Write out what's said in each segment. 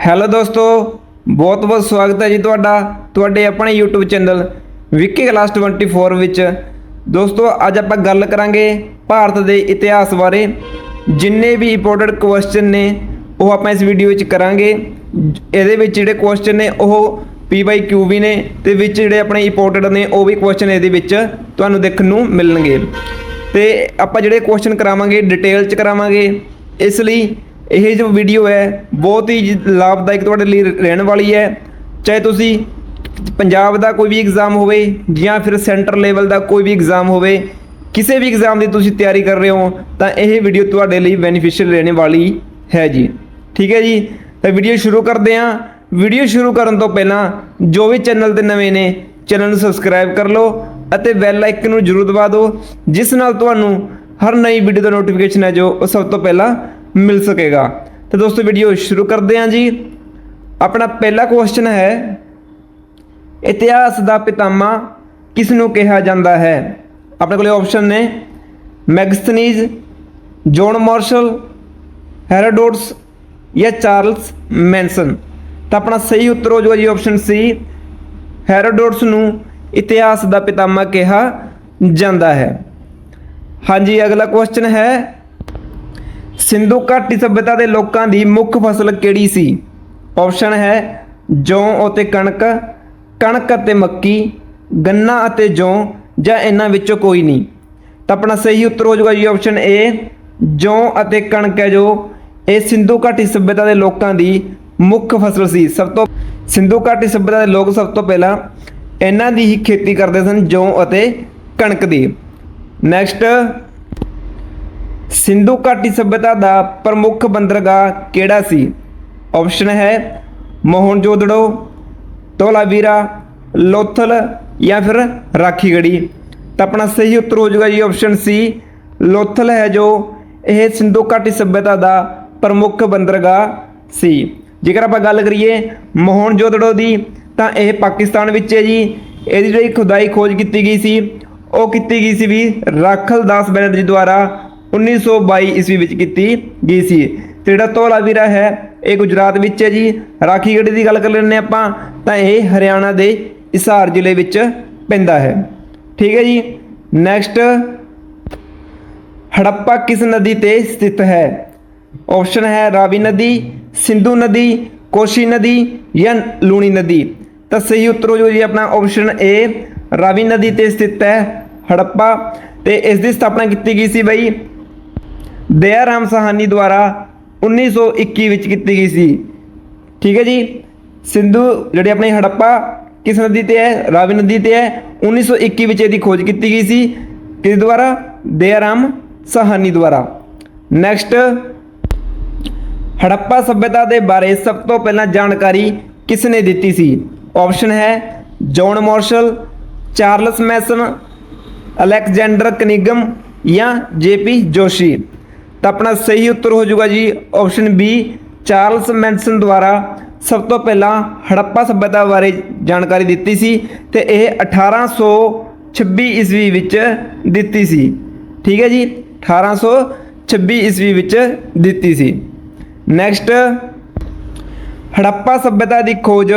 Hello ਦੋਸਤੋ, ਬਹੁਤ ਬਹੁਤ ਸਵਾਗਤ ਹੈ ਜੀ ਤੁਹਾਡਾ, ਤੁਹਾਡੇ ਆਪਣੇ YouTube ਚੈਨਲ ਵਿੱਕੀ ਕਲਾਸ 24 ਵਿੱਚ। ਦੋਸਤੋ, ਅੱਜ ਆਪਾਂ ਗੱਲ ਕਰਾਂਗੇ ਭਾਰਤ ਦੇ ਇਤਿਹਾਸ ਬਾਰੇ। ਜਿੰਨੇ ਵੀ ਇੰਪੋਰਟੈਂਟ ਕੁਐਸਚਨ ਨੇ, ਉਹ ਆਪਾਂ ਇਸ ਵੀਡੀਓ ਵਿੱਚ ਕਰਾਂਗੇ। ਇਹਦੇ ਵਿੱਚ ਜਿਹੜੇ ਕੁਐਸਚਨ ਨੇ, ਉਹ PYQ ਵੀ ਨੇ ਤੇ ਵਿੱਚ ਜਿਹੜੇ ਆਪਣੇ ਇੰਪੋਰਟੈਂਟ ਨੇ, ਉਹ ਵੀ ਕੁਐਸਚਨ ਇਹਦੇ ਵਿੱਚ ਤੁਹਾਨੂੰ ਦੇਖਣ ਨੂੰ ਮਿਲਣਗੇ। ਤੇ ਆਪਾਂ ਜਿਹੜੇ ਕੁਐਸਚਨ ਕਰਾਵਾਂਗੇ ਡਿਟੇਲ ਚ ਕਰਾਵਾਂਗੇ। ਇਸ ਲਈ ਇਹ ਜੋ ਵੀਡੀਓ ਹੈ, ਬਹੁਤ ਹੀ ਲਾਭਦਾਇਕ ਤੁਹਾਡੇ ਲਈ ਰਹਿਣ ਵਾਲੀ ਹੈ। ਚਾਹੇ ਤੁਸੀਂ ਪੰਜਾਬ ਦਾ ਕੋਈ ਵੀ ਐਗਜ਼ਾਮ ਹੋਵੇ ਜਾਂ ਫਿਰ ਸੈਂਟਰ ਲੈਵਲ ਦਾ ਕੋਈ ਵੀ ਐਗਜ਼ਾਮ ਹੋਵੇ, ਕਿਸੇ ਵੀ ਐਗਜ਼ਾਮ ਦੀ ਤੁਸੀਂ ਤਿਆਰੀ ਕਰ ਰਹੇ ਹੋ, ਤਾਂ ਇਹ ਵੀਡੀਓ ਤੁਹਾਡੇ ਲਈ ਬੈਨੀਫੀਸ਼ੀਅਲ ਰਹਿਣ ਵਾਲੀ ਹੈ ਜੀ। ਠੀਕ ਹੈ ਜੀ? ਤਾਂ ਵੀਡੀਓ ਸ਼ੁਰੂ ਕਰਦੇ ਹਾਂ। ਵੀਡੀਓ ਸ਼ੁਰੂ ਕਰਨ ਤੋਂ ਪਹਿਲਾਂ ਜੋ ਵੀ ਚੈਨਲ ਤੇ ਨਵੇਂ ਨੇ ਚੈਨਲ ਨੂੰ ਸਬਸਕ੍ਰਾਈਬ ਕਰ ਲਓ ਅਤੇ ਬੈਲ ਆਈਕਨ ਨੂੰ ਜ਼ਰੂਰ ਦਬਾ ਦਿਓ, ਜਿਸ ਨਾਲ ਤੁਹਾਨੂੰ ਹਰ ਨਈ ਵੀਡੀਓ ਦਾ ਨੋਟੀਫਿਕੇਸ਼ਨ ਹੈ ਜੋ ਉਹ ਸਭ ਤੋਂ ਪਹਿਲਾਂ ਮਿਲ ਸਕੇਗਾ। ਤਾਂ ਦੋਸਤੋ ਵੀਡੀਓ ਸ਼ੁਰੂ ਕਰਦੇ ਹਾਂ ਜੀ। ਆਪਣਾ ਪਹਿਲਾ ਕੁਐਸਚਨ ਹੈ, ਇਤਿਹਾਸ ਦਾ ਪਿਤਾਮਾ ਕਿਸ ਨੂੰ ਕਿਹਾ ਜਾਂਦਾ ਹੈ? ਆਪਣੇ ਕੋਲੇ ਆਪਸ਼ਨ ਨੇ ਮੈਗਸਥਨੀਜ਼ ਜੌਨ ਮਾਰਸ਼ਲ, ਹੈਰੋਡੋਟਸ ਜਾਂ ਚਾਰਲਸ ਮੈਨਸਨ। ਤਾਂ ਆਪਣਾ ਸਹੀ ਉੱਤਰ ਹੋ ਜਾਊਗਾ ਜੀ ਆਪਸ਼ਨ ਸੀ ਹੈਰੋਡੋਟਸ ਨੂੰ ਇਤਿਹਾਸ ਦਾ ਪਿਤਾਮਾ ਕਿਹਾ ਜਾਂਦਾ ਹੈ। ਹਾਂਜੀ, ਅਗਲਾ ਕੁਐਸਚਨ ਹੈ ਸਿੰਧੂ ਘਾਟੀ ਸਭਿਅਤਾ ਦੇ ਲੋਕਾਂ ਦੀ ਮੁੱਖ ਫਸਲ ਕਿਹੜੀ ਸੀ? ਆਪਸ਼ਨ ਹੈ ਜੌਂ ਅਤੇ ਕਣਕ ਕਣਕ ਅਤੇ ਮੱਕੀ, ਗੰਨਾ ਅਤੇ ਜੌਂ ਜਾਂ ਇਹਨਾਂ ਵਿੱਚੋਂ ਕੋਈ ਨਹੀਂ। ਤਾਂ ਆਪਣਾ ਸਹੀ ਉੱਤਰ ਹੋ ਜਾਊਗਾ ਜੀ ਆਪਸ਼ਨ ਏ ਜੌਂ ਅਤੇ ਕਣਕ ਹੈ ਜੋ ਇਹ ਸਿੰਧੂ ਘਾਟੀ ਸਭਿਅਤਾ ਦੇ ਲੋਕਾਂ ਦੀ ਮੁੱਖ ਫਸਲ ਸੀ। ਸਭ ਤੋਂ ਸਿੰਧੂ ਘਾਟੀ ਸਭਿਅਤਾ ਦੇ ਲੋਕ ਸਭ ਤੋਂ ਪਹਿਲਾਂ ਇਹਨਾਂ ਦੀ ਹੀ ਖੇਤੀ ਕਰਦੇ ਸਨ ਜੌਂ ਅਤੇ ਕਣਕ ਦੀ। ਨੈਕਸਟ ਸਿੰਧੂ ਘਾਟੀ ਸਭਿਅਤਾ ਦਾ ਪ੍ਰਮੁੱਖ ਬੰਦਰਗਾਹ ਕਿਹੜਾ ਸੀ? ਆਪਸ਼ਨ ਹੈ ਮੋਹਨਜੋਦੜੋ, ਧੋਲਾਵੀਰਾ, ਲੋਥਲ ਜਾਂ ਫਿਰ ਰਾਖੀਗੜੀ ਤਾਂ ਆਪਣਾ ਸਹੀ ਉੱਤਰ ਹੋ ਜਾਊਗਾ ਜੀ ਆਪਸ਼ਨ ਸੀ ਲੋਥਲ ਹੈ ਜੋ ਇਹ ਸਿੰਧੂ ਘਾਟੀ ਸਭਿਅਤਾ ਦਾ ਪ੍ਰਮੁੱਖ ਬੰਦਰਗਾਹ ਸੀ। ਜੇਕਰ ਆਪਾਂ ਗੱਲ ਕਰੀਏ ਮੋਹਨਜੋਦੜੋ ਦੀ, ਤਾਂ ਇਹ ਪਾਕਿਸਤਾਨ ਵਿੱਚ ਹੈ ਜੀ। ਇਹਦੀ ਜਿਹੜੀ ਖੁਦਾਈ ਖੋਜ ਕੀਤੀ ਗਈ ਸੀ, ਉਹ ਕੀਤੀ ਗਈ ਸੀ ਵੀ ਰਾਖਲ ਦਾਸ ਬੈਨਰਜੀ ਦੁਆਰਾ 1922 ਈਸਵੀ ਵਿੱਚ ਕੀਤੀ ਗਈ ਸੀ। ਤੇ ਜਿਹੜਾ ਧੌਲਾਵੀਰਾ ਹੈ, ਇਹ ਗੁਜਰਾਤ ਵਿੱਚ ਹੈ ਜੀ। ਰਾਖੀਗੜ੍ਹੀ ਦੀ ਗੱਲ ਕਰ ਲੈਂਦੇ ਹਾਂ ਆਪਾਂ, ਤਾਂ ਇਹ ਹਰਿਆਣਾ ਦੇ ਹਿਸਾਰ ਜ਼ਿਲ੍ਹੇ ਵਿੱਚ ਪੈਂਦਾ ਹੈ। ਠੀਕ ਹੈ ਜੀ। ਨੈਕਸਟ ਹੜੱਪਾ ਕਿਸ ਨਦੀ ਤੇ ਸਥਿਤ ਹੈ? ਆਪਸ਼ਨ ਹੈ ਰਾਵੀ ਨਦੀ, ਸਿੰਧੂ ਨਦੀ, ਕੋਸ਼ੀ ਨਦੀ ਜਾਂ ਲੂਣੀ ਨਦੀ। ਤਾਂ ਸਹੀ ਉੱਤਰ ਹੋ ਜਾਊ ਜੀ ਆਪਣਾ ਆਪਸ਼ਨ ਏ ਰਾਵੀ ਨਦੀ ਤੇ ਸਥਿਤ ਹੈ ਹੜੱਪਾ। ਤੇ ਇਸ ਦੀ ਸਥਾਪਨਾ ਕੀਤੀ ਗਈ ਸੀ ਬਈ ਦਇਆ ਰਾਮ ਸਾਹਾਨੀ ਦੁਆਰਾ 1921 ਵਿੱਚ ਕੀਤੀ ਗਈ ਸੀ। ਠੀਕ ਹੈ ਜੀ? ਸਿੰਧੂ ਜਿਹੜੀ ਆਪਣੀ ਹੜੱਪਾ ਕਿਸ ਨਦੀ ਤੇ ਹੈ? ਰਾਵੀ ਨਦੀ ਤੇ ਹੈ। 1921 ਵਿੱਚ ਇਹਦੀ ਖੋਜ ਕੀਤੀ ਗਈ ਸੀ। ਕਿਸ ਦੁਆਰਾ? ਦਇਆ ਰਾਮ ਸਾਹਾਨੀ ਦੁਆਰਾ। ਨੈਕਸਟ ਹੜੱਪਾ ਸਭਿਅਤਾ ਦੇ ਬਾਰੇ ਸਭ ਤੋਂ ਪਹਿਲਾਂ ਜਾਣਕਾਰੀ ਕਿਸ ਨੇ ਦਿੱਤੀ ਸੀ? ਆਪਸ਼ਨ ਹੈ John Marshall, Charles Masson Alexander Cunningham ਜਾਂ ਜੇਪੀ ਜੋਸ਼ੀ। ਤਾਂ ਆਪਣਾ ਸਹੀ ਉੱਤਰ ਹੋ ਜਾਊਗਾ ਜੀ ਆਪਸ਼ਨ ਬੀ ਚਾਰਲਸ ਮੈਨਸਨ ਦੁਆਰਾ ਸਭ ਤੋਂ ਪਹਿਲਾਂ ਹੜੱਪਾ ਸਭਿਅਤਾ ਬਾਰੇ ਜਾਣਕਾਰੀ ਦਿੱਤੀ ਸੀ ਤੇ ਇਹ 1826 ਈਸਵੀ ਵਿੱਚ ਦਿੱਤੀ ਸੀ। ਠੀਕ ਹੈ ਜੀ 1826 ਈਸਵੀ ਵਿੱਚ ਦਿੱਤੀ ਸੀ। ਨੈਕਸਟ ਹੜੱਪਾ ਸਭਿਅਤਾ ਦੀ ਖੋਜ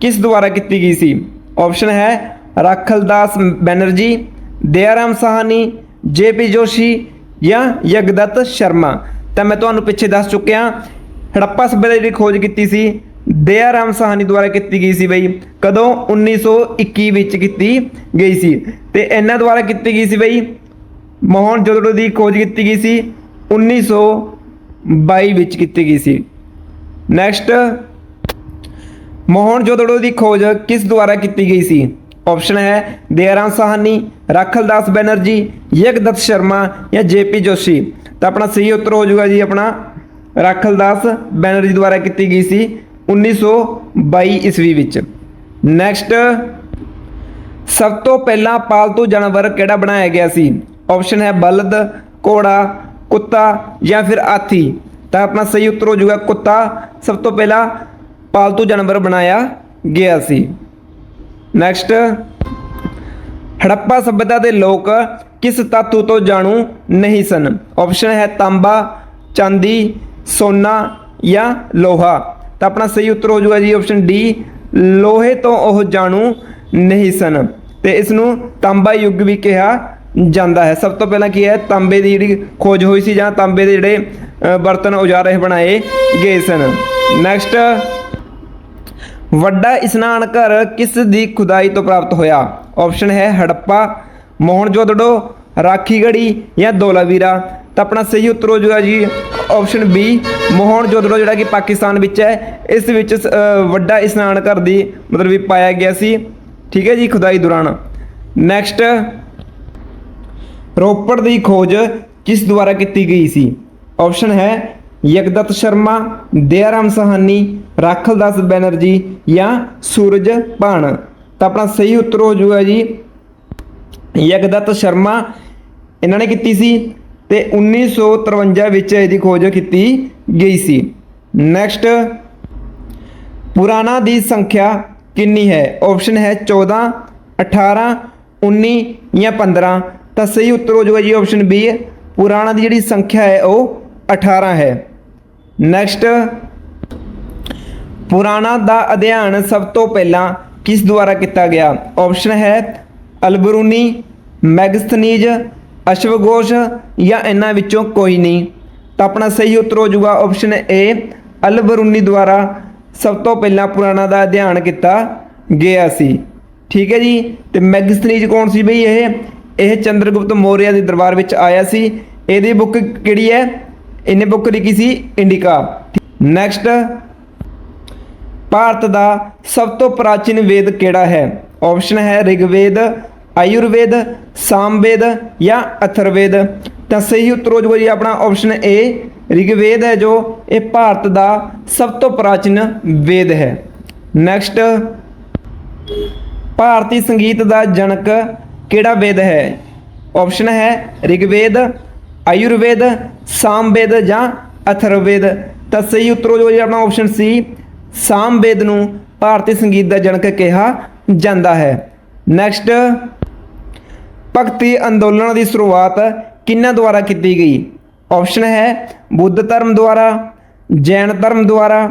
ਕਿਸ ਦੁਆਰਾ ਕੀਤੀ ਗਈ ਸੀ? ਆਪਸ਼ਨ ਹੈ, ਰਾਖਲਦਾਸ ਬੈਨਰਜੀ ਦਇਆਰਾਮ ਸਾਹਨੀ ਜੇਪੀ ਜੋਸ਼ੀ ਜਾਂ ਯਗਦਤ ਸ਼ਰਮਾ। ਤਾਂ ਮੈਂ ਤੁਹਾਨੂੰ ਪਿੱਛੇ ਦੱਸ ਚੁੱਕਿਆ, ਹੜੱਪਾ ਸਭਿਅਤਾ ਜਿਹੜੀ ਖੋਜ ਕੀਤੀ ਸੀ, ਦਇਆ ਰਾਮ ਸਾਹਨੀ ਦੁਆਰਾ ਕੀਤੀ ਗਈ ਸੀ ਬਈ, ਕਦੋਂ? 1921 ਵਿੱਚ ਕੀਤੀ ਗਈ ਸੀ। ਤੇ ਇਹਨਾਂ ਦੁਆਰਾ ਕੀਤੀ ਗਈ ਸੀ ਬਈ, ਮੋਹਨ ਜੋਦੜੋ ਦੀ ਖੋਜ ਕੀਤੀ ਗਈ ਸੀ 1922 ਵਿੱਚ ਕੀਤੀ ਗਈ ਸੀ। ਨੈਕਸਟ ਮੋਹਨ ਜੋਦੜੋ ਦੀ ਖੋਜ ਕਿਸ ਦੁਆਰਾ ਕੀਤੀ ਗਈ ਸੀ? ਆਪਸ਼ਨ ਹੈ ਦਇਆਰਾਮ ਸਾਹਨੀ ਰਾਖਲਦਾਸ ਬੈਨਰਜੀ, ਯਗਦਤ ਸ਼ਰਮਾ ਜਾਂ ਜੇਪੀ ਜੋਸ਼ੀ। ਤਾਂ ਆਪਣਾ ਸਹੀ ਉੱਤਰ ਹੋ ਜਾਊਗਾ ਜੀ ਆਪਣਾ ਰਾਖਲ ਦਾਸ ਬੈਨਰਜੀ ਦੁਆਰਾ ਕੀਤੀ ਗਈ ਸੀ 1922 ਈਸਵੀ ਵਿੱਚ। ਨੈਕਸਟ ਸਭ ਤੋਂ ਪਹਿਲਾਂ ਪਾਲਤੂ ਜਾਨਵਰ ਕਿਹੜਾ ਬਣਾਇਆ ਗਿਆ ਸੀ? ਆਪਸ਼ਨ ਹੈ ਬਲਦ, ਘੋੜਾ, ਕੁੱਤਾ ਜਾਂ ਫਿਰ ਹਾਥੀ। ਤਾਂ ਆਪਣਾ ਸਹੀ ਉੱਤਰ ਹੋ ਜਾਊਗਾ ਕੁੱਤਾ। ਸਭ ਤੋਂ ਪਹਿਲਾਂ ਪਾਲਤੂ ਜਾਨਵਰ ਬਣਾਇਆ ਗਿਆ ਸੀ। ਨੈਕਸਟ ਹੜੱਪਾ ਸਭਿਅਤਾ ਦੇ ਲੋਕ ਕਿਸ ਧਾਤੂ ਤੋਂ ਜਾਣੂ ਨਹੀਂ ਸਨ? ਆਪਸ਼ਨ ਹੈ ਤਾਂਬਾ, ਚਾਂਦੀ, ਸੋਨਾ ਜਾਂ ਲੋਹਾ। ਤਾਂ ਆਪਣਾ ਸਹੀ ਉੱਤਰ ਹੋ ਜਾਊਗਾ ਜੀ ਆਪਸ਼ਨ ਡੀ ਲੋਹੇ ਤੋਂ ਉਹ ਜਾਣੂ ਨਹੀਂ ਸਨ। ਤੇ ਇਸ ਨੂੰ ਤਾਂਬਾ ਯੁੱਗ ਵੀ ਕਿਹਾ ਜਾਂਦਾ ਹੈ। ਸਭ ਤੋਂ ਪਹਿਲਾਂ ਕੀ ਹੈ? ਤਾਂਬੇ ਦੀ ਜਿਹੜੀ ਖੋਜ ਹੋਈ ਸੀ ਜਾਂ ਤਾਂਬੇ ਦੇ ਜਿਹੜੇ ਬਰਤਨ ਔਜ਼ਾਰ ਇਹ ਬਣਾਏ ਗਏ ਸਨ। ਨੈਕਸਟ ਵੱਡਾ ਇਸ਼ਨਾਨ ਘਰ ਕਿਸ ਦੀ ਖੁਦਾਈ ਤੋਂ ਪ੍ਰਾਪਤ ਹੋਇਆ? ਆਪਸ਼ਨ ਹੈ ਹੜੱਪਾ ਮੋਹਨਜੋਦੜੋ ਰਾਖੀਗੜੀ ਜਾਂ ਧੋਲਾਵੀਰਾ ਤਾਂ ਆਪਣਾ ਸਹੀ ਉੱਤਰ ਹੋ ਜਾਊਗਾ ਜੀ ਆਪਸ਼ਨ ਬੀ ਮੋਹਨਜੋਦੜੋ ਜਿਹੜਾ ਕਿ ਪਾਕਿਸਤਾਨ ਵਿੱਚ ਹੈ। ਇਸ ਵਿੱਚ ਅ, ਵੱਡਾ ਇਸ਼ਨਾਨ ਘਰ ਦੀ ਮਤਲਬ ਵੀ ਪਾਇਆ ਗਿਆ ਸੀ। ਠੀਕ ਹੈ ਜੀ ਖੁਦਾਈ ਦੌਰਾਨ। ਨੈਕਸਟ ਰੋਪੜ ਦੀ ਖੋਜ ਕਿਸ ਦੁਆਰਾ ਕੀਤੀ ਗਈ ਸੀ? ਆਪਸ਼ਨ ਹੈ ਯਗਦਤ ਸ਼ਰਮਾ ਦਇਆਰਾਮ ਸਹਾਨੀ ਰਾਖਲਦਾਸ ਬੈਨਰਜੀ ਜਾਂ ਸੂਰਜ ਭਾਣ। ਤਾਂ ਆਪਣਾ ਸਹੀ ਉੱਤਰ ਹੋ ਜਾਊਗਾ ਜੀ। ਯਗਦਤ ਸ਼ਰਮਾ ਇਹਨਾਂ ਨੇ ਕੀਤੀ ਸੀ ਤੇ 1953 ਵਿੱਚ ਇਹਦੀ ਖੋਜ ਕੀਤੀ ਗਈ ਸੀ। ਨੈਕਸਟ ਪੁਰਾਣਾ ਦੀ ਸੰਖਿਆ ਕਿੰਨੀ ਹੈ? ਆਪਸ਼ਨ ਹੈ 14 18 19 ਜਾਂ 15 ਤਾਂ ਸਹੀ ਉੱਤਰ ਹੋ ਜਾਊਗਾ ਜੀ ਆਪਸ਼ਨ ਬੀ ਪੁਰਾਣਾ ਦੀ ਜਿਹੜੀ ਸੰਖਿਆ ਹੈ ਉਹ 18 ਹੈ। ਨੈਕਸਟ ਪੁਰਾਣਾ ਦਾ ਅਧਿਐਨ ਸਭ ਤੋਂ ਪਹਿਲਾਂ ਕਿਸ ਦੁਆਰਾ ਕੀਤਾ ਗਿਆ? ਆਪਸ਼ਨ ਹੈ ਅਲਬਰੂਨੀ, ਮੈਗਸਥਨੀਜ, ਅਸ਼ਵਗੋਸ਼ ਜਾਂ ਇਹਨਾਂ ਵਿੱਚੋਂ ਕੋਈ ਨਹੀਂ। ਤਾਂ ਆਪਣਾ ਸਹੀ ਉੱਤਰ ਹੋ ਜਾਊਗਾ ਆਪਸ਼ਨ ਏ ਅਲਬਰੂਨੀ ਦੁਆਰਾ ਸਭ ਤੋਂ ਪਹਿਲਾਂ ਪੁਰਾਣਾ ਦਾ ਅਧਿਐਨ ਕੀਤਾ ਗਿਆ ਸੀ। ਠੀਕ ਹੈ ਜੀ? ਤੇ ਮੈਗਸਥਨੀਜ ਕੌਣ ਸੀ ਬਈ ਇਹ? ਇਹ ਚੰਦਰਗੁਪਤ ਮੌਰਿਆ ਦੇ ਦਰਬਾਰ ਵਿੱਚ ਆਇਆ ਸੀ। ਇਹਦੀ ਬੁੱਕ ਕਿਹੜੀ ਹੈ? ਇਹਨੇ ਬੁੱਕ ਲਿਖੀ ਸੀ ਇੰਡੀਕਾ। ਨੈਕਸਟ ਭਾਰਤ ਦਾ ਸਭ ਤੋਂ ਪ੍ਰਾਚੀਨ ਵੇਦ ਕਿਹੜਾ ਹੈ? ਆਪਸ਼ਨ ਹੈ ਰਿਗਵੇਦ, ਆਯੁਰਵੇਦ, ਸਾਮਵੇਦ ਜਾਂ ਅਥਰਵੇਦ। ਤਾਂ ਸਹੀ ਉੱਤਰ ਹੋ ਜਾਊਗਾ ਜੀ ਆਪਣਾ ਆਪਸ਼ਨ ਏ ਰਿਗਵੇਦ ਹੈ ਜੋ ਇਹ ਭਾਰਤ ਦਾ ਸਭ ਤੋਂ ਪ੍ਰਾਚੀਨ ਵੇਦ ਹੈ। ਨੈਕਸਟ ਭਾਰਤੀ ਸੰਗੀਤ ਦਾ ਜਨਕ ਕਿਹੜਾ ਵੇਦ ਹੈ? ਆਪਸ਼ਨ ਹੈ ਰਿਗਵੇਦ, ਆਯੁਰਵੇਦ, ਸਾਮਵੇਦ ਜਾਂ ਅਥਰਵੇਦ। ਤਾਂ ਸਹੀ ਉੱਤਰ ਹੋ ਜਾਊਗਾ ਜੀ ਆਪਣਾ ਆਪਸ਼ਨ ਸੀ ਸਾਮਵੇਦ ਨੂੰ ਭਾਰਤੀ ਸੰਗੀਤ ਦਾ ਜਨਕ ਕਿਹਾ ਜਾਂਦਾ ਹੈ। ਨੈਕਸਟ ਭਗਤੀ ਅੰਦੋਲਨ ਦੀ ਸ਼ੁਰੂਆਤ ਕਿਹਨਾਂ ਦੁਆਰਾ ਕੀਤੀ ਗਈ? ਆਪਸ਼ਨ ਹੈ ਬੁੱਧ ਧਰਮ ਦੁਆਰਾ, ਜੈਨ ਧਰਮ ਦੁਆਰਾ,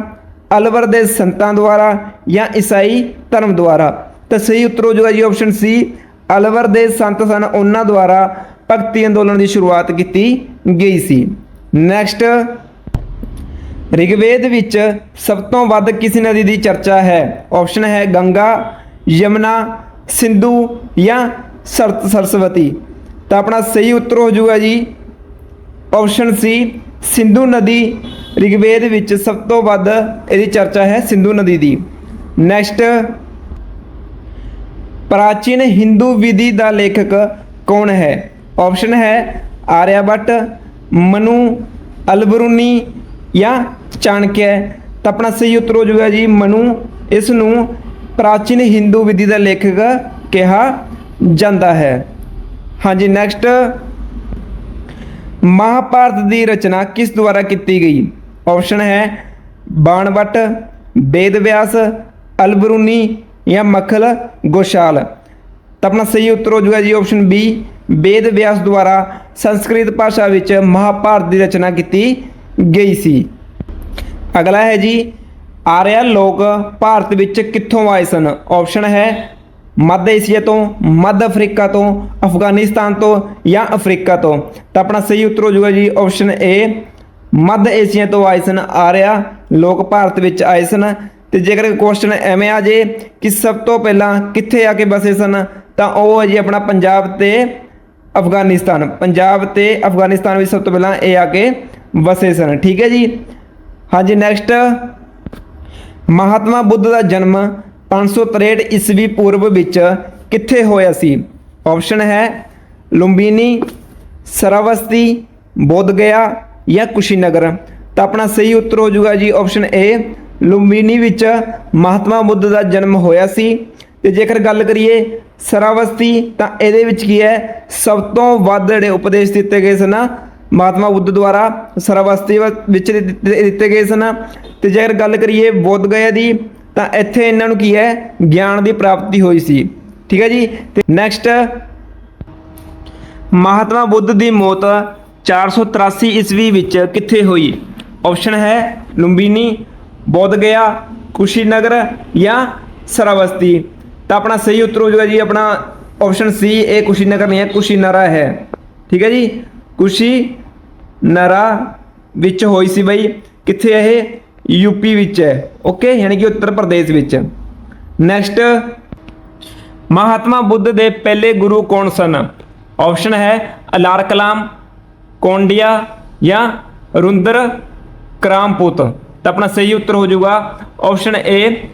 ਅਲਵਰ ਦੇ ਸੰਤਾਂ ਦੁਆਰਾ ਜਾਂ ਈਸਾਈ ਧਰਮ ਦੁਆਰਾ। ਤਾਂ ਸਹੀ ਉੱਤਰ ਹੋ ਜਾਊਗਾ ਜੀ ਆਪਸ਼ਨ ਸੀ ਅਲਵਰ ਦੇ ਸੰਤ ਸਨ, ਉਹਨਾਂ ਦੁਆਰਾ ਭਗਤੀ ਅੰਦੋਲਨ ਦੀ ਸ਼ੁਰੂਆਤ ਕੀਤੀ ਗਈ ਸੀ। ਨੈਕਸਟ ਰਿਗਵੇਦ ਵਿੱਚ ਸਭ ਤੋਂ ਵੱਧ ਕਿਸ ਨਦੀ ਦੀ ਚਰਚਾ ਹੈ? ਆਪਸ਼ਨ ਹੈ ਗੰਗਾ, ਯਮਨਾ, ਸਿੰਧੂ ਜਾਂ ਸਰਤ ਸਰਸਵਤੀ। ਤਾਂ ਆਪਣਾ ਸਹੀ ਉੱਤਰ ਹੋ ਜਾਊਗਾ ਜੀ। ਆਪਸ਼ਨ ਸੀ ਸਿੰਧੂ ਨਦੀ। ਰਿਗਵੇਦ ਵਿੱਚ ਸਭ ਤੋਂ ਵੱਧ ਇਹਦੀ ਚਰਚਾ ਹੈ ਸਿੰਧੂ ਨਦੀ ਦੀ। ਨੈਕਸਟ ਪ੍ਰਾਚੀਨ ਹਿੰਦੂ ਵਿਧੀ ਦਾ ਲੇਖਕ ਕੌਣ ਹੈ? ਆਪਸ਼ਨ ਹੈ ਆਰਿਆਭੱਟ, ਮਨੂ, ਅਲਬਰੂਨੀ ਜਾਂ ਚਾਣਕਿਆ ਤਾਂ ਆਪਣਾ ਸਹੀ ਉੱਤਰ ਹੋ ਜਾਊਗਾ ਜੀ, ਮਨੂ ਇਸ ਨੂੰ ਪ੍ਰਾਚੀਨ ਹਿੰਦੂ ਵਿਧੀ ਦਾ ਲੇਖਕ ਕਿਹਾ ਜਾਂਦਾ ਹੈ। ਹਾਂਜੀ ਨੈਕਸਟ ਮਹਾਭਾਰਤ ਦੀ ਰਚਨਾ ਕਿਸ ਦੁਆਰਾ ਕੀਤੀ ਗਈ? ਆਪਸ਼ਨ ਹੈ ਬਾਣਵਟ, ਵੇਦ ਵਿਆਸ, ਅਲਬਰੂਨੀ ਜਾਂ ਮਖਲ ਗੋਸ਼ਾਲ। ਤਾਂ ਆਪਣਾ ਸਹੀ ਉੱਤਰ ਹੋ ਜਾਊਗਾ ਜੀ ਆਪਸ਼ਨ ਬੀ ਵੇਦ ਵਿਆਸ ਦੁਆਰਾ ਸੰਸਕ੍ਰਿਤ ਭਾਸ਼ਾ ਵਿੱਚ ਮਹਾਭਾਰਤ ਦੀ ਰਚਨਾ ਕੀਤੀ ਗਈ ਸੀ। ਅਗਲਾ ਹੈ ਜੀ ਆਰਿਆ ਲੋਕ ਭਾਰਤ ਵਿੱਚ ਕਿੱਥੋਂ ਆਏ ਸਨ? ਆਪਸ਼ਨ ਹੈ ਮੱਧ ਏਸ਼ੀਆ ਤੋਂ, ਮੱਧ ਅਫਰੀਕਾ ਤੋਂ, ਅਫਗਾਨਿਸਤਾਨ ਤੋਂ ਜਾਂ ਅਫਰੀਕਾ ਤੋਂ। ਤਾਂ ਆਪਣਾ ਸਹੀ ਉੱਤਰ ਹੋ ਜਾਊਗਾ ਜੀ ਆਪਸ਼ਨ ਏ ਮੱਧ ਏਸ਼ੀਆ ਤੋਂ ਆਏ ਸਨ ਆਰਿਆ ਲੋਕ ਭਾਰਤ ਵਿੱਚ ਆਏ ਸਨ। ਤੇ ਜੇਕਰ ਕੁਐਸਚਨ ਐਵੇਂ ਆ ਜੇ ਕਿ ਸਭ ਤੋਂ ਪਹਿਲਾਂ ਕਿੱਥੇ ਆ ਕੇ ਬਸੇ ਸਨ, ਤਾਂ ਉਹ ਹੈ ਜੀ ਆਪਣਾ ਪੰਜਾਬ ਤੇ ਅਫਗਾਨਿਸਤਾਨ। ਪੰਜਾਬ ਤੇ ਅਫਗਾਨਿਸਤਾਨ ਵਿੱਚ ਸਭ ਤੋਂ ਪਹਿਲਾਂ ਇਹ ਆ ਕੇ ਵਸੇ ਸਨ। ਠੀਕ ਹੈ ਜੀ? ਹਾਂਜੀ ਨੈਕਸਟ ਮਹਾਤਮਾ ਬੁੱਧ ਦਾ ਜਨਮ 563 ਈਸਵੀ ਪੂਰਬ ਵਿੱਚ ਕਿੱਥੇ ਹੋਇਆ ਸੀ? ਆਪਸ਼ਨ ਹੈ ਲੁੰਬੀਨੀ, ਸਰਾਵਸਤੀ ਬੋਧ ਗਿਆ ਜਾਂ ਕੁਸ਼ੀਨਗਰ। ਤਾਂ ਆਪਣਾ ਸਹੀ ਉੱਤਰ ਹੋ ਜਾਊਗਾ ਜੀ ਆਪਸ਼ਨ ਏ ਲੁੰਬੀਨੀ ਵਿੱਚ ਮਹਾਤਮਾ ਬੁੱਧ ਦਾ ਜਨਮ ਹੋਇਆ ਸੀ। ਤੇ ਜੇਕਰ ਗੱਲ ਕਰੀਏ ਸਰਾਵਸਤੀ, ਤਾਂ ਇਹਦੇ ਵਿੱਚ ਕੀ ਹੈ? ਸਭ ਤੋਂ ਵੱਧ ਜਿਹੜੇ ਉਪਦੇਸ਼ ਦਿੱਤੇ ਗਏ ਸਨ ਮਹਾਤਮਾ ਬੁੱਧ ਦੁਆਰਾ ਸਰਾਵਸਤੀ ਵਿੱਚ ਦਿੱਤੇ ਦਿੱਤੇ ਗਏ ਸਨ। ਤੇ ਜੇਕਰ ਗੱਲ ਕਰੀਏ ਬੋਧ ਗਇਆ ਦੀ, ਤਾਂ ਇੱਥੇ ਇਹਨਾਂ ਨੂੰ ਕੀ ਹੈ? ਗਿਆਨ ਦੀ ਪ੍ਰਾਪਤੀ ਹੋਈ ਸੀ। ਠੀਕ ਹੈ ਜੀ? ਤੇ ਨੈਕਸਟ ਮਹਾਤਮਾ ਬੁੱਧ ਦੀ ਮੌਤ 483 ਈਸਵੀ ਵਿੱਚ ਕਿੱਥੇ ਹੋਈ? ਆਪਸ਼ਨ ਹੈ ਲੁੰਬੀਨੀ, ਬੋਧ ਗਿਆ, ਕੁਸ਼ੀਨਗਰ ਜਾਂ ਸਰਾਵਸਤੀ ਤਾਂ ਆਪਣਾ ਸਹੀ ਉੱਤਰ ਹੋ ਜਾਊਗਾ ਜੀ, ਆਪਣਾ ਆਪਸ਼ਨ ਸੀ ਇਹ ਕੁਸ਼ੀਨਗਰ ਨਹੀਂ ਹੈ, ਕੁਸ਼ੀਨਰਾ ਹੈ। ਠੀਕ ਹੈ ਜੀ? ਕੁਸ਼ੀਨਰਾ ਵਿੱਚ ਹੋਈ ਸੀ ਬਈ। ਕਿੱਥੇ ਇਹ? ਯੂਪੀ ਵਿੱਚ ਹੈ। ਓਕੇ ਯਾਨੀ ਕਿ ਉੱਤਰ ਪ੍ਰਦੇਸ਼ ਵਿੱਚ। ਨੈਕਸਟ ਮਹਾਤਮਾ ਬੁੱਧ ਦੇ ਪਹਿਲੇ ਗੁਰੂ ਕੌਣ ਸਨ? ਆਪਸ਼ਨ ਹੈ ਅਲਾਰ ਕਲਾਮ, ਕੌਂਡੀਆ ਜਾਂ ਰੁੰਦਰ ਕਰਾਮਪੁੱਤ। ਤਾਂ ਆਪਣਾ ਸਹੀ ਉੱਤਰ ਹੋ ਜਾਊਗਾ। ਆਪਸ਼ਨ ਏ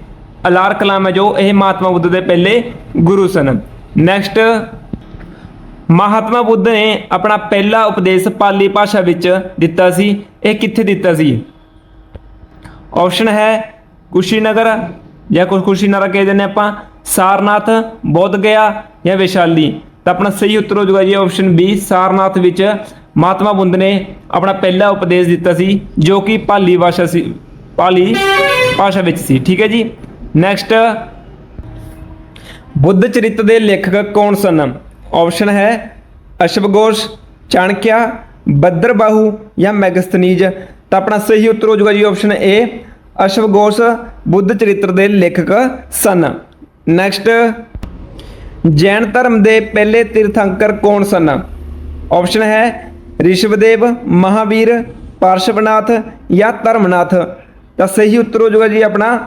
ਅਲਾਰ ਕਲਾਮ ਹੈ ਜੋ ਇਹ ਮਹਾਤਮਾ ਬੁੱਧ ਦੇ ਪਹਿਲੇ ਗੁਰੂ ਸਨ। ਨੈਕਸਟ ਮਹਾਤਮਾ ਬੁੱਧ ਨੇ ਆਪਣਾ ਪਹਿਲਾ ਉਪਦੇਸ਼ ਪਾਲੀ ਭਾਸ਼ਾ ਵਿੱਚ ਦਿੱਤਾ ਸੀ। ਇਹ ਕਿੱਥੇ ਦਿੱਤਾ ਸੀ? ਆਪਸ਼ਨ ਹੈ ਕੁਸ਼ੀਨਗਰ ਜਾਂ ਕੁ ਕੁਸ਼ੀਨਗਰ ਕਹਿ ਦਿੰਦੇ ਆਪਾਂ। ਸਾਰਨਾਥ ਬੋਧ ਗਿਆ ਜਾਂ ਵਿਸ਼ਾਲੀ। ਤਾਂ ਆਪਣਾ ਸਹੀ ਉੱਤਰ ਹੋ ਜਾਊਗਾ ਜੀ ਆਪਸ਼ਨ ਬੀ ਸਾਰਨਾਥ ਵਿੱਚ ਮਹਾਤਮਾ ਬੁੱਧ ਨੇ ਆਪਣਾ ਪਹਿਲਾ ਉਪਦੇਸ਼ ਦਿੱਤਾ ਸੀ, ਜੋ ਕਿ ਪਾਲੀ ਭਾਸ਼ਾ ਸੀ ਪਾਲੀ ਭਾਸ਼ਾ ਵਿੱਚ ਸੀ। ਠੀਕ ਹੈ ਜੀ। ਨੈਕਸਟ ਬੁੱਧ ਚਰਿਤ ਦੇ ਲੇਖਕ ਕੌਣ ਸਨ? ਆਪਸ਼ਨ ਹੈ ਅਸ਼ਵਗੋਸ਼ ਚਾਣਕਿਆ ਬੱਦਰਬਾਹੂ ਜਾਂ ਮੈਗਸਥਨੀਜ ਤਾਂ ਆਪਣਾ ਸਹੀ ਉੱਤਰ ਹੋ ਜਾਊਗਾ ਜੀ ਆਪਸ਼ਨ ਏ ਅਸ਼ਵਗੋਸ਼ ਬੁੱਧ ਚਰਿੱਤਰ ਦੇ ਲੇਖਕ ਸਨ। ਨੈਕਸਟ ਜੈਨ ਧਰਮ ਦੇ ਪਹਿਲੇ ਤੀਰਥੰਕਰ ਕੌਣ ਸਨ? ਆਪਸ਼ਨ ਹੈ ਰਿਸ਼ਵਦੇਵ, ਮਹਾਵੀਰ, ਪਾਰਸ਼ਵਨਾਥ ਜਾਂ ਧਰਮਨਾਥ। ਤਾਂ ਸਹੀ ਉੱਤਰ ਹੋ ਜਾਊਗਾ ਜੀ ਆਪਣਾ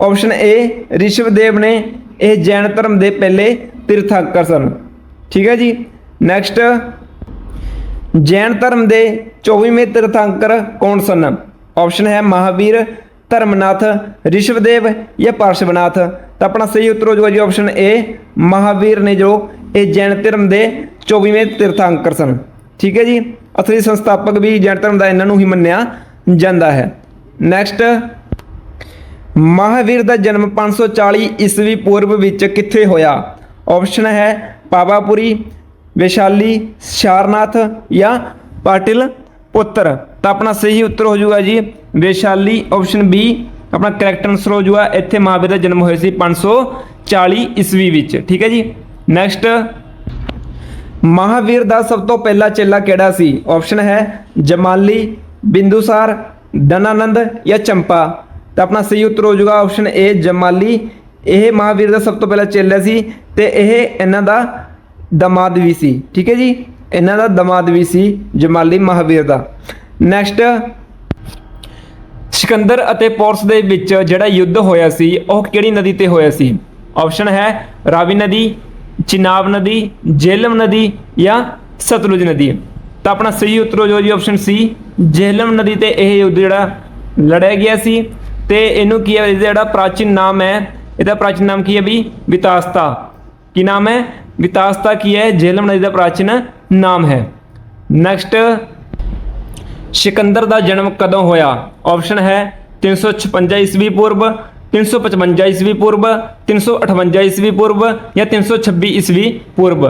ਆਪਸ਼ਨ ਏ ਰਿਸ਼ਵਦੇਵ ਨੇ ਇਹ ਜੈਨ ਧਰਮ ਦੇ ਪਹਿਲੇ ਤੀਰਥੰਕਰ ਸਨ। ਠੀਕ ਹੈ ਜੀ। ਨੈਕਸਟ ਜੈਨ ਧਰਮ ਦੇ 24ਵੇਂ ਤੀਰਥੰਕਰ ਕੌਣ ਸਨ? ਆਪਸ਼ਨ ਹੈ ਮਹਾਵੀਰ, ਧਰਮਨਾਥ, ਰਿਸ਼ਵਦੇਵ ਜਾਂ ਪਾਰਸ਼ਵਨਾਥ। ਤਾਂ ਆਪਣਾ ਸਹੀ ਉੱਤਰ ਹੋ ਜਾਊਗਾ ਜੀ ਆਪਸ਼ਨ ਏ ਮਹਾਵੀਰ ਨੇ ਜੋ ਇਹ ਜੈਨ ਧਰਮ ਦੇ 24ਵੇਂ ਤੀਰਥੰਕਰ ਸਨ। ਠੀਕ ਹੈ ਜੀ। ਅਸਲੀ ਸੰਸਥਾਪਕ ਵੀ ਜੈਨ ਧਰਮ ਦਾ ਇਹਨਾਂ ਨੂੰ ਹੀ ਮੰਨਿਆ ਜਾਂਦਾ ਹੈ। ਨੈਕਸਟ ਮਹਾਵੀਰ ਦਾ ਜਨਮ 540 ਈਸਵੀ ਪੂਰਬ ਵਿੱਚ ਕਿੱਥੇ ਹੋਇਆ? ਆਪਸ਼ਨ ਹੈ ਪਾਵਾਪੁਰੀ, ਵਿਸ਼ਾਲੀ, ਸਾਰਨਾਥ ਜਾਂ ਪਾਟਿਲ ਪੁੱਤਰ। ਤਾਂ ਆਪਣਾ ਸਹੀ ਉੱਤਰ ਹੋ ਜਾਊਗਾ ਜੀ, ਵਿਸ਼ਾਲੀ ਆਪਸ਼ਨ ਬੀ ਆਪਣਾ ਕਰੈਕਟ ਆਨਸਰ ਹੋ ਜਾਊਗਾ। ਇੱਥੇ ਮਹਾਵੀਰ ਦਾ ਜਨਮ ਹੋਇਆ ਸੀ 540 ਈਸਵੀ ਵਿੱਚ, ਠੀਕ ਹੈ ਜੀ? ਨੈਕਸਟ ਮਹਾਵੀਰ ਦਾ ਸਭ ਤੋਂ ਪਹਿਲਾ ਚੇਲਾ ਕਿਹੜਾ ਸੀ? ਆਪਸ਼ਨ ਹੈ ਜਮਾਲੀ, ਬਿੰਦੂਸਾਰ, ਦਨਾਨੰਦ ਜਾਂ ਚੰਪਾ। ਤਾਂ ਆਪਣਾ ਸਹੀ ਉੱਤਰ ਹੋ ਜਾਊਗਾ ਆਪਸ਼ਨ ਏ ਜਮਾਲੀ ਇਹ ਮਹਾਵੀਰ ਦਾ ਸਭ ਤੋਂ ਪਹਿਲਾ ਚੇਲਾ ਸੀ ਤੇ ਇਹ ਇਹਨਾਂ ਦਾ ਦਮਾਦ ਵੀ ਸੀ, ਠੀਕ ਹੈ ਜੀ? ਇਹਨਾਂ ਦਾ ਦਮਾਦ ਵੀ ਸੀ ਜਮਾਲੀ ਮਹਾਵੀਰ ਦਾ। ਨੈਕਸਟ ਸਿਕੰਦਰ ਅਤੇ ਪੋਰਸ ਦੇ ਵਿੱਚ ਜਿਹੜਾ ਯੁੱਧ ਹੋਇਆ ਸੀ, ਉਹ ਕਿਹੜੀ ਨਦੀ ਤੇ ਹੋਇਆ ਸੀ? ਆਪਸ਼ਨ ਹੈ ਰਾਵੀ ਨਦੀ, ਚਿਨਾਬ ਨਦੀ ਜੇਲਮ ਨਦੀ ਜਾਂ ਸਤਲੁਜ ਨਦੀ। ਤਾਂ ਆਪਣਾ ਸਹੀ ਉੱਤਰ ਹੋ ਜਾਊਗਾ ਜੀ ਆਪਸ਼ਨ ਸੀ ਜੇਹਲਮ ਨਦੀ ਤੇ ਇਹ ਯੁੱਧ ਜਿਹੜਾ ਲੜਿਆ ਗਿਆ ਸੀ ਤੇ ਇਹਨੂੰ ਕੀ ਹੈ, ਇਹਦਾ ਜਿਹੜਾ ਪ੍ਰਾਚੀਨ ਨਾਮ ਹੈ ਇਹਦਾ ਪ੍ਰਾਚੀਨ ਨਾਮ ਕੀ ਹੈ ਵੀ ਵਿਤਾਸਤਾ। ਕੀ ਨਾਮ ਹੈ? ਵਿਤਾਸਤਾ ਕੀ ਹੈ? ਜੇਹਲਮ ਨਦੀ ਦਾ ਪ੍ਰਾਚੀਨ ਨਾਮ ਹੈ। ਨੈਕਸਟ ਸਿਕੰਦਰ ਦਾ ਜਨਮ ਕਦੋਂ ਹੋਇਆ? ਆਪਸ਼ਨ ਹੈ 356 ਈਸਵੀ ਪੂਰਵ 355 ਈਸਵੀ ਪੂਰਵ 358 ਈਸਵੀ ਪੂਰਬ ਜਾਂ 326 ਈਸਵੀ ਪੂਰਬ।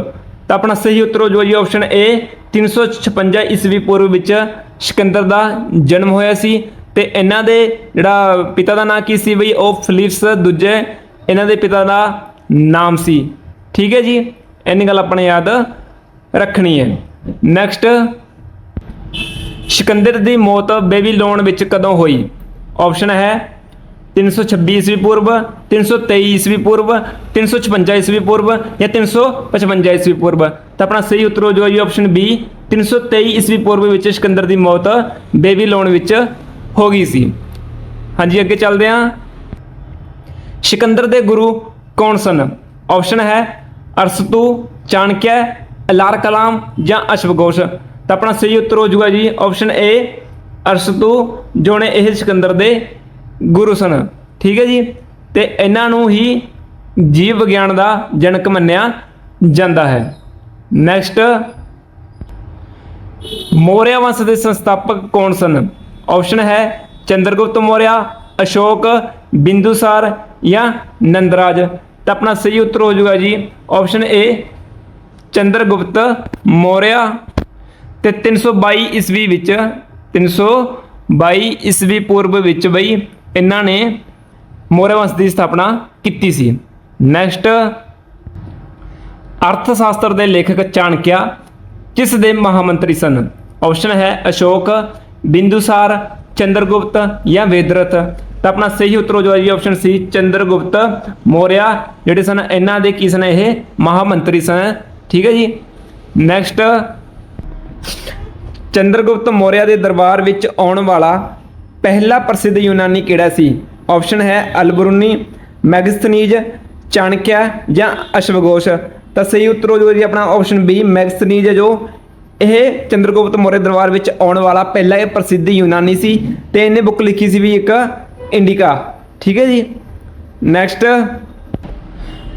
ਤਾਂ ਆਪਣਾ ਸਹੀ ਉੱਤਰ ਹੋ ਜਾਊਗਾ ਜੀ ਆਪਸ਼ਨ ਏ 356 ਈਸਵੀ ਪੂਰਬ ਵਿੱਚ ਸਿਕੰਦਰ ਦਾ ਜਨਮ ਹੋਇਆ ਸੀ। ਤੇ ਇਹਨਾਂ ਦੇ ਜਿਹੜਾ ਪਿਤਾ ਦਾ ਨਾਂ ਕੀ ਸੀ ਬਈ? ਉਹ ਫਿਲਿਪਸ, ਦੂਜੇ ਇਹਨਾਂ ਦੇ ਪਿਤਾ ਦਾ ਨਾਮ ਸੀ। ਠੀਕ ਹੈ ਜੀ? ਇੰਨੀ ਗੱਲ ਆਪਣੇ ਯਾਦ ਰੱਖਣੀ ਹੈ। ਨੈਕਸਟ ਸਿਕੰਦਰ ਦੀ ਮੌਤ ਬੇਬੀਲੋਨ ਵਿੱਚ ਕਦੋਂ ਹੋਈ? ਆਪਸ਼ਨ ਹੈ 326 ਈਸਵੀ ਪੂਰਵ 323 ਈਸਵੀ ਪੂਰਵ 356 ਈਸਵੀ ਪੂਰਵ ਜਾਂ 355 ਈਸਵੀ ਪੂਰਵ। ਤਾਂ ਆਪਣਾ ਸਹੀ ਉੱਤਰ ਹੋ ਜਾਊਗਾ ਜੀ ਆਪਸ਼ਨ ਬੀ 323 ਈਸਵੀ ਪੂਰਵ ਵਿੱਚ ਸਿਕੰਦਰ ਦੀ ਮੌਤ ਬੇਬੀਲੋਨ ਵਿੱਚ ਹੋ ਗਈ ਸੀ। ਹਾਂਜੀ, ਅੱਗੇ ਚੱਲਦੇ ਹਾਂ। ਸਿਕੰਦਰ ਦੇ ਗੁਰੂ ਕੌਣ ਸਨ? ਆਪਸ਼ਨ ਹੈ ਅਰਸਤੂ ਚਾਣਕਿਆ ਅਲਾਰ ਕਲਾਮ ਜਾਂ ਅਸ਼ਵਗੋਸ਼ ਤਾਂ ਆਪਣਾ ਸਹੀ ਉੱਤਰ ਹੋ ਜਾਊਗਾ ਜੀ। ਆਪਸ਼ਨ ਏ ਅਰਸਤੂ, ਜੋ ਨੇ ਇਹ ਸਿਕੰਦਰ ਦੇ ਗੁਰੂ ਸਨ। ਠੀਕ ਹੈ ਜੀ? ਤੇ ਇਹਨਾਂ ਨੂੰ ਹੀ ਜੀਵ ਵਿਗਿਆਨ ਦਾ ਜਨਕ ਮੰਨਿਆ ਜਾਂਦਾ ਹੈ। ਨੈਕਸਟ ਮੌਰਿਆ ਵੰਸ਼ ਦੇ ਸੰਸਥਾਪਕ ਕੌਣ ਸਨ? ਆਪਸ਼ਨ ਹੈ ਚੰਦਰਗੁਪਤ ਮੌਰਿਆ, ਅਸ਼ੋਕ, ਬਿੰਦੂਸਾਰ ਜਾਂ ਨੰਦਰਾਜ। ਤਾਂ ਆਪਣਾ ਸਹੀ ਉੱਤਰ ਹੋ ਜਾਊਗਾ ਜੀ। Option A Chandragupt Maurya. ਤੇ 322 ਈਸਵੀ ਵਿੱਚ 322 ਈਸਵੀ ਪੂਰਬ ਵਿੱਚ ਬਈ, ਇਹਨਾਂ ਨੇ ਮੌਰਿਆ ਵੰਸ਼ ਦੀ ਸਥਾਪਨਾ ਕੀਤੀ ਸੀ। ਨੈਕਸਟ ਅਰਥ ਸ਼ਾਸਤਰ ਦੇ ਲੇਖਕ ਚਾਣਕਿਆ ਕਿਸ ਦੇ ਮਹਾਮੰਤਰੀ ਸਨ? ਆਪਸ਼ਨ ਹੈ ਅਸ਼ੋਕ ਬਿੰਦੂਸਾਰ ਚੰਦਰਗੁਪਤ ਜਾਂ ਵੇਦਰਥ ਤਾਂ ਆਪਣਾ ਸਹੀ ਉੱਤਰ ਹੋ ਜਾਏਗਾ ਜੀ ਆਪਸ਼ਨ ਸੀ ਚੰਦਰਗੁਪਤ ਮੌਰਿਆ ਜਿਹੜੇ ਸਨ ਇਹਨਾਂ ਦੇ ਕੀ ਸਨ ਇਹ ਮਹਾਮੰਤਰੀ ਸਨ ਠੀਕ ਹੈ ਜੀ ਨੈਕਸਟ ਚੰਦਰਗੁਪਤ ਮੌਰਿਆ ਦੇ ਦਰਬਾਰ ਵਿੱਚ ਆਉਣ ਵਾਲਾ ਪਹਿਲਾ ਪ੍ਰਸਿੱਧ ਯੂਨਾਨੀ ਕਿਹੜਾ ਸੀ ਆਪਸ਼ਨ ਹੈ ਅਲਬਰੂਨੀ ਮੈਗਸਥਨੀਜ ਚਾਣਕਿਆ ਜਾਂ ਅਸ਼ਵਗੋਸ਼ ਤਾਂ ਸਹੀ ਉੱਤਰ ਹੋ ਜਾਊਗਾ ਜੀ ਆਪਣਾ ਆਪਸ਼ਨ ਬੀ ਮੈਗਸਥਨੀਜ ਜੋ ਇਹ ਚੰਦਰਗੁਪਤ ਮੌਰਿਆ ਦਰਬਾਰ ਵਿੱਚ ਆਉਣ ਵਾਲਾ ਪਹਿਲਾ ਇਹ ਪ੍ਰਸਿੱਧ ਯੂਨਾਨੀ ਸੀ ਤੇ ਇਹਨੇ ਬੁੱਕ ਲਿਖੀ ਸੀ ਵੀ ਇੱਕ ਇੰਡੀਕਾ। ਠੀਕ ਹੈ ਜੀ? ਨੈਕਸਟ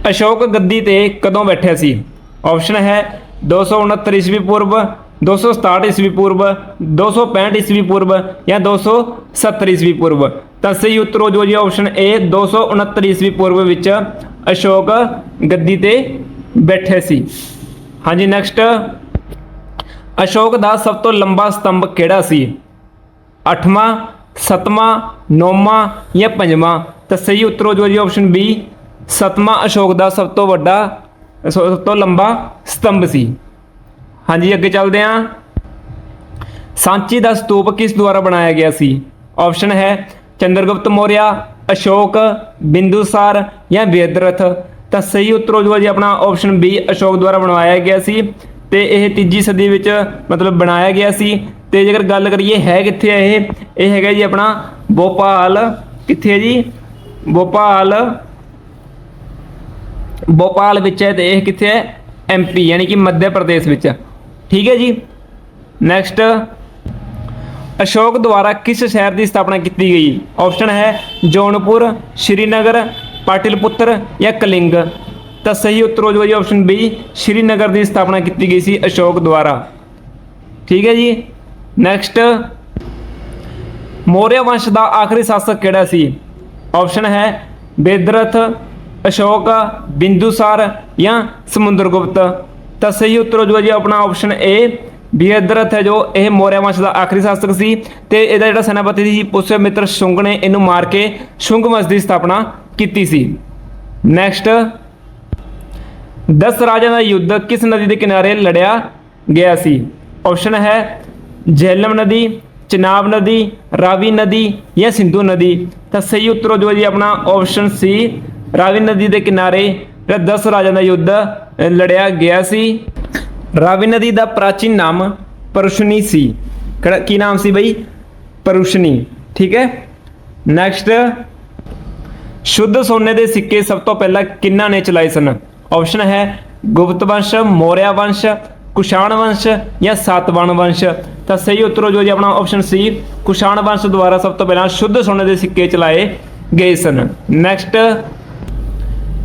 ਅਸ਼ੋਕ ਗੱਦੀ ਤੇ ਕਦੋਂ ਬੈਠਿਆ ਸੀ? ਆਪਸ਼ਨ ਹੈ 269 ਈਸਵੀ ਪੂਰਵ 267 ਈਸਵੀ ਪੂਰਵ 265 ਈਸਵੀ ਪੂਰਬ ਜਾਂ 270 ਈਸਵੀ ਪੂਰਬ। ਤਾਂ ਸਹੀ ਉੱਤਰ ਹੋ ਜੋ ਜੀ ਆਪਸ਼ਨ ਏ 269 ਈਸਵੀ ਪੂਰਬ ਵਿੱਚ ਅਸ਼ੋਕ ਗੱਦੀ ਤੇ ਬੈਠੇ ਸੀ। ਹਾਂਜੀ ਨੈਕਸਟ ਅਸ਼ੋਕ ਦਾ ਸਭ ਤੋਂ ਲੰਬਾ ਸਤੰਭ ਕਿਹੜਾ ਸੀ? ਅੱਠਵਾਂ, ਸੱਤਵਾਂ, ਨੌਵਾਂ ਜਾਂ ਪੰਜਵਾਂ? ਤਾਂ ਸਹੀ ਉੱਤਰ ਹੋ ਜੀ ਆਪਸ਼ਨ ਬੀ ਸੱਤਵਾਂ ਅਸ਼ੋਕ ਦਾ ਸਭ ਤੋਂ ਵੱਡਾ ਸਭ ਤੋਂ ਲੰਬਾ ਸਤੰਭ ਸੀ। ਹਾਂਜੀ, ਅੱਗੇ ਚੱਲਦੇ ਹਾਂ। ਸਾਂਚੀ ਦਾ ਸਤੂਪ ਕਿਸ ਦੁਆਰਾ ਬਣਾਇਆ ਗਿਆ ਸੀ? ਆਪਸ਼ਨ ਹੈ ਚੰਦਰਗੁਪਤ ਮੌਰਿਆ, ਅਸ਼ੋਕ, ਬਿੰਦੂਸਾਰ ਜਾਂ ਵੇਦਰਥ। ਤਾਂ ਸਹੀ ਉੱਤਰ ਹੋ ਜਾਊਗਾ ਜੀ ਆਪਣਾ ਆਪਸ਼ਨ ਬੀ ਅਸ਼ੋਕ ਦੁਆਰਾ ਬਣਵਾਇਆ ਗਿਆ ਸੀ। ਤੇ ਇਹ ਤੀਜੀ ਸਦੀ ਵਿੱਚ ਮਤਲਬ ਬਣਾਇਆ ਗਿਆ ਸੀ। ਤੇ ਜੇਕਰ ਗੱਲ ਕਰੀਏ ਹੈ ਕਿੱਥੇ ਹੈ ਇਹ? ਇਹ ਹੈਗਾ ਜੀ ਆਪਣਾ ਭੋਪਾਲ। ਕਿੱਥੇ ਹੈ ਜੀ? ਭੋਪਾਲ। ਭੋਪਾਲ ਵਿੱਚ ਹੈ ਤੇ ਇਹ ਕਿੱਥੇ ਹੈ? ਐਮਪੀ ਯਾਨੀ ਕਿ ਮੱਧ ਪ੍ਰਦੇਸ਼ ਵਿੱਚ। ਠੀਕ ਹੈ ਜੀ? ਨੈਕਸਟ ਅਸ਼ੋਕ ਦੁਆਰਾ ਕਿਸ ਸ਼ਹਿਰ ਦੀ ਸਥਾਪਨਾ ਕੀਤੀ ਗਈ? ਆਪਸ਼ਨ ਹੈ ਜੌਨਪੁਰ, ਸ਼੍ਰੀਨਗਰ, ਪਾਟਿਲਪੁੱਤਰ ਜਾਂ ਕਲਿੰਗ। ਤਾਂ ਸਹੀ ਉੱਤਰ ਹੋ ਜਾਊਗਾ ਆਪਸ਼ਨ ਬੀ ਸ਼੍ਰੀਨਗਰ ਦੀ ਸਥਾਪਨਾ ਕੀਤੀ ਗਈ ਸੀ ਅਸ਼ੋਕ ਦੁਆਰਾ। ਠੀਕ ਹੈ ਜੀ? ਨੈਕਸਟ ਮੌਰਿਆ ਵੰਸ਼ ਦਾ ਆਖਰੀ ਸ਼ਾਸਕ ਕਿਹੜਾ ਸੀ? ਆਪਸ਼ਨ ਹੈ ਬੇਦਰਥ, ਅਸ਼ੋਕ, ਬਿੰਦੂਸਾਰ ਜਾਂ ਸਮੁੰਦਰਗੁਪਤ। ਤਾਂ ਸਹੀ ਉੱਤਰ ਹੋ ਜਾਊਗਾ ਜੀ ਆਪਣਾ ਆਪਸ਼ਨ ਏ ਬੇਦਰਥ ਹੈ ਜੋ ਇਹ ਮੌਰਿਆ ਵੰਸ਼ ਦਾ ਆਖਰੀ ਸ਼ਾਸਕ ਸੀ ਤੇ ਇਹਦਾ ਜਿਹੜਾ ਸੈਨਾਪਤੀ ਸੀ ਪੁਸ਼ਯਮਿੱਤਰ ਸ਼ੁੰਗ ਨੇ ਇਹਨੂੰ ਮਾਰ ਕੇ ਸ਼ੁੰਗ ਵੰਸ਼ ਦੀ ਸਥਾਪਨਾ ਕੀਤੀ ਸੀ। ਨੈਕਸਟ 10 ਰਾਜਿਆਂ ਦਾ ਯੁੱਧ ਕਿਸ ਨਦੀ ਦੇ ਕਿਨਾਰੇ ਲੜਿਆ ਗਿਆ ਸੀ? ਆਪਸ਼ਨ ਹੈ ਜੇਹਲਮ ਨਦੀ, ਚਨਾਬ ਨਦੀ, ਰਾਵੀ ਨਦੀ ਜਾਂ ਸਿੰਧੂ ਨਦੀ। ਤਾਂ ਸਹੀ ਉੱਤਰ ਹੋ ਜਾਊਗਾ ਜੀ, ਆਪਣਾ ਆਪਸ਼ਨ ਸੀ ਰਾਵੀ ਨਦੀ ਦੇ ਕਿਨਾਰੇ ਜਿਹੜਾ 10 ਰਾਜਾਂ ਦਾ ਯੁੱਧ ਲੜਿਆ ਗਿਆ ਸੀ। ਰਾਵੀ ਨਦੀ ਦਾ ਪ੍ਰਾਚੀਨ ਨਾਮ ਪਰੁਸ਼ਨੀ ਸੀ। ਕਿਹੜਾ, ਕੀ ਨਾਮ ਸੀ ਬਈ? ਪਰੁਸ਼ਨੀ, ਠੀਕ ਹੈ? ਨੈਕਸਟ ਸ਼ੁੱਧ ਸੋਨੇ ਦੇ ਸਿੱਕੇ ਸਭ ਤੋਂ ਪਹਿਲਾਂ ਕਿੰਨਾ ਨੇ ਚਲਾਏ ਸਨ? ਆਪਸ਼ਨ ਹੈ ਗੁਪਤ ਵੰਸ਼, ਮੌਰਿਆ ਵੰਸ਼, ਕੁਸ਼ਾਣ ਵੰਸ਼ ਜਾਂ ਸਾਤਵਾਹਨ ਵੰਸ਼। ਤਾਂ ਸਹੀ ਉੱਤਰ ਹੋ ਜੋ ਜੀ ਆਪਣਾ ਆਪਸ਼ਨ ਸੀ ਕੁਸ਼ਾਣ ਵੰਸ਼ ਦੁਆਰਾ ਸਭ ਤੋਂ ਪਹਿਲਾਂ ਸ਼ੁੱਧ ਸੋਨੇ ਦੇ ਸਿੱਕੇ ਚਲਾਏ ਗਏ ਸਨ। ਨੈਕਸਟ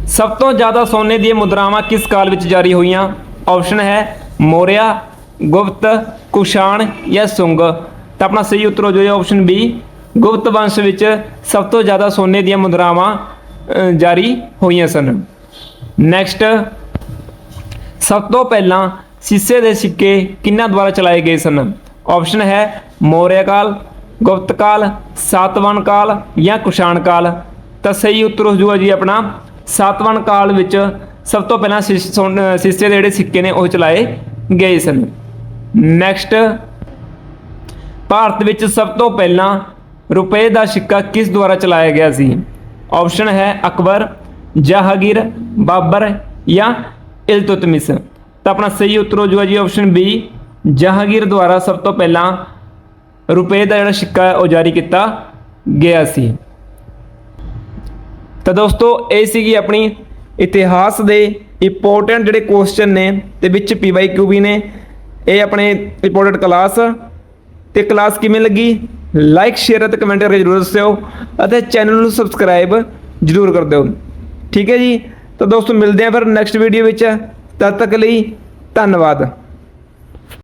ਸਭ ਤੋਂ ਜ਼ਿਆਦਾ ਸੋਨੇ ਦੀਆਂ ਮੁਦਰਾਵਾਂ ਕਿਸ ਕਾਲ ਵਿੱਚ ਜਾਰੀ ਹੋਈਆਂ? ਆਪਸ਼ਨ ਹੈ ਮੌਰਿਆ, ਗੁਪਤ, ਕੁਸ਼ਾਣ ਜਾਂ ਸੁੰਗ। ਤਾਂ ਆਪਣਾ ਸਹੀ ਉੱਤਰ ਹੋ ਜਾਊਗਾ ਆਪਸ਼ਨ ਬੀ ਗੁਪਤ ਵੰਸ਼ ਵਿੱਚ ਸਭ ਤੋਂ ਜ਼ਿਆਦਾ ਸੋਨੇ ਦੀਆਂ ਮੁਦਰਾਵਾਂ ਜਾਰੀ ਹੋਈਆਂ ਸਨ। ਨੈਕਸਟ ਸਭ ਤੋਂ ਪਹਿਲਾਂ ਸਿੱਸੇ ਦੇ ਸਿੱਕੇ ਕਿੰਨਾਂ ਦੁਆਰਾ ਚਲਾਏ ਗਏ ਸਨ? ਆਪਸ਼ਨ ਹੈ ਮੌਰਿਆ ਕਾਲ, ਗੁਪਤ ਕਾਲ ਸਾਤਵਾਹਨ ਕਾਲ ਜਾਂ ਕੁਸ਼ਾਣ ਕਾਲ। ਤਾਂ ਸਹੀ ਉੱਤਰ ਹੋ ਜਾਊਗਾ ਜੀ ਆਪਣਾ ਸਾਤਵਾਹਨ ਕਾਲ ਵਿੱਚ ਸਭ ਤੋਂ ਪਹਿਲਾਂ ਸਿਸ- ਸੋਨ- ਸੀਸੇ ਦੇ ਜਿਹੜੇ ਸਿੱਕੇ ਨੇ ਉਹ ਚਲਾਏ ਗਏ ਸਨ। ਨੈਕਸਟ ਭਾਰਤ ਵਿੱਚ ਸਭ ਤੋਂ ਪਹਿਲਾਂ ਰੁਪਏ ਦਾ ਸਿੱਕਾ ਕਿਸ ਦੁਆਰਾ ਚਲਾਇਆ ਗਿਆ ਸੀ? ਆਪਸ਼ਨ ਹੈ ਅਕਬਰ ਜਹਾਂਗੀਰ, ਬਾਬਰ ਜਾਂ ਇਲਤੁਤਮਿਸ। ਤਾਂ ਆਪਣਾ ਸਹੀ ਉੱਤਰ ਹੋ ਜਾਊਗਾ ਜੀ ਆਪਸ਼ਨ ਬੀ ਜਹਾਂਗੀਰ ਦੁਆਰਾ ਸਭ ਤੋਂ ਪਹਿਲਾਂ ਰੁਪਏ ਦਾ ਜਿਹੜਾ ਸਿੱਕਾ ਹੈ, ਉਹ ਜਾਰੀ ਕੀਤਾ ਗਿਆ ਸੀ। ਤਾਂ ਦੋਸਤੋ, ਇਹ ਸੀਗੀ ਆਪਣੀ ਇਤਿਹਾਸ ਦੇ ਇੰਪੋਰਟੈਂਟ ਜਿਹੜੇ ਕੁਐਸਚਨ ਨੇ ਤੇ ਵਿੱਚ ਪੀਵਾਈਕਿਊ ਵੀ ਨੇ। ਇਹ ਆਪਣੇ ਇੰਪੋਰਟੈਂਟ ਕਲਾਸ ਤੇ ਕਲਾਸ ਕਿਵੇਂ ਲੱਗੀ? ਲਾਈਕ ਸ਼ੇਅਰ ਅਤੇ ਕਮੈਂਟ ਕਰਕੇ ਜਰੂਰ ਦੱਸਿਓ ਅਤੇ ਚੈਨਲ ਨੂੰ ਸਬਸਕ੍ਰਾਈਬ ਜਰੂਰ ਕਰ ਦਿਓ। ਠੀਕ ਹੈ ਜੀ। ਤਾਂ ਦੋਸਤੋ, ਮਿਲਦੇ ਹਾਂ ਫਿਰ ਨੈਕਸਟ ਵੀਡੀਓ ਵਿੱਚ। ਤਦ ਤੱਕ ਲਈ ਧੰਨਵਾਦ।